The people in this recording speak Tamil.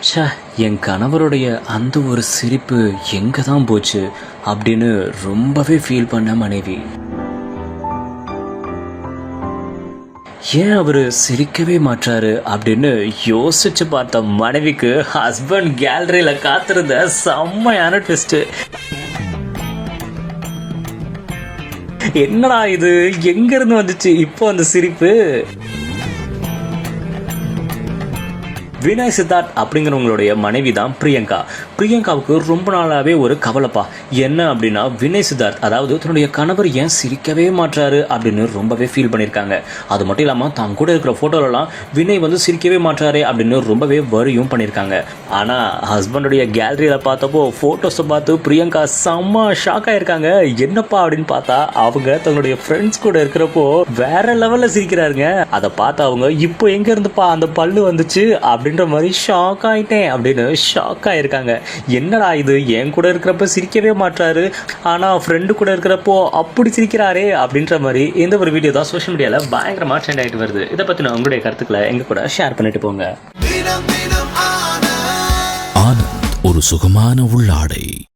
ச்சே என் கணவருடைய அந்த ஒரு சிரிப்பு எங்கே தான் போச்சு அப்படின்னு ரொம்பவே ஃபீல் பண்ண மனைவி. ஏன் அவர் சிரிக்கவே மாட்டாரு அப்படின்னு யோசிச்சு பார்த்த மனைவிக்கு ஹஸ்பண்ட் கேலரியில் காத்திருந்த செம்மையான ட்விஸ்ட்டு என்னடா இது? எங்க இருந்து வந்துச்சு இப்போ அந்த சிரிப்பு? வினய் சித்தார்த் அப்படிங்கிறவங்களுடைய மனைவி தான் பிரியங்கா. பிரியங்காவுக்கு ரொம்ப நாளாகவே ஒரு கவலைப்பா. என்ன அப்படின்னா வினய் சித்தார்த் அதாவது தன்னுடைய கணவர் ஏன் சிரிக்கவே மாட்டாரு அப்படின்னு ரொம்பவே ஃபீல் பண்ணியிருக்காங்க அது மட்டும் இல்லாமல் தான் கூட இருக்கிற ஃபோட்டோலலாம் வினய் வந்து சிரிக்கவே மாட்டாரே அப்படின்னு ரொம்பவே வரியும் பண்ணியிருக்காங்க ஆனால் ஹஸ்பண்டுடைய கேலரியில் பார்த்தப்போ ஃபோட்டோஸை பார்த்து பிரியங்கா செம்ம ஷாக் ஆயிருக்காங்க. என்னப்பா அப்படின்னு பார்த்தா அவங்க தன்னுடைய ஃப்ரெண்ட்ஸ் கூட இருக்கிறப்போ வேற லெவலில் சிரிக்கிறாருங்க. அதை பார்த்து அவங்க இப்போ எங்கே இருந்துப்பா? அந்த பல்லு வந்துச்சு. அப்படின்ற மாதிரி ஷாக் ஆயிட்டேன் அப்படின்னு ஷாக் ஆயிருக்காங்க. என்னடா இது? என் கூட இருக்கிறப்ப சிரிக்கவே மாட்டாரு ஆனா ஃப்ரெண்டு கூட இருக்கிறப்போ அப்படி சிரிக்கிறாரே அப்படின்ற மாதிரி இந்த ஒரு வீடியோ தான் சோஷியல் மீடியாவில் பயங்கரமாக ட்ரெண்ட் ஆகிட்டு வருது. இதை பற்றின உங்களுடைய கருத்துக்களை எங்க கூட ஷேர் பண்ணிட்டு போங்க. ஆனந்த் ஒரு சுகமான உள்ளாடை.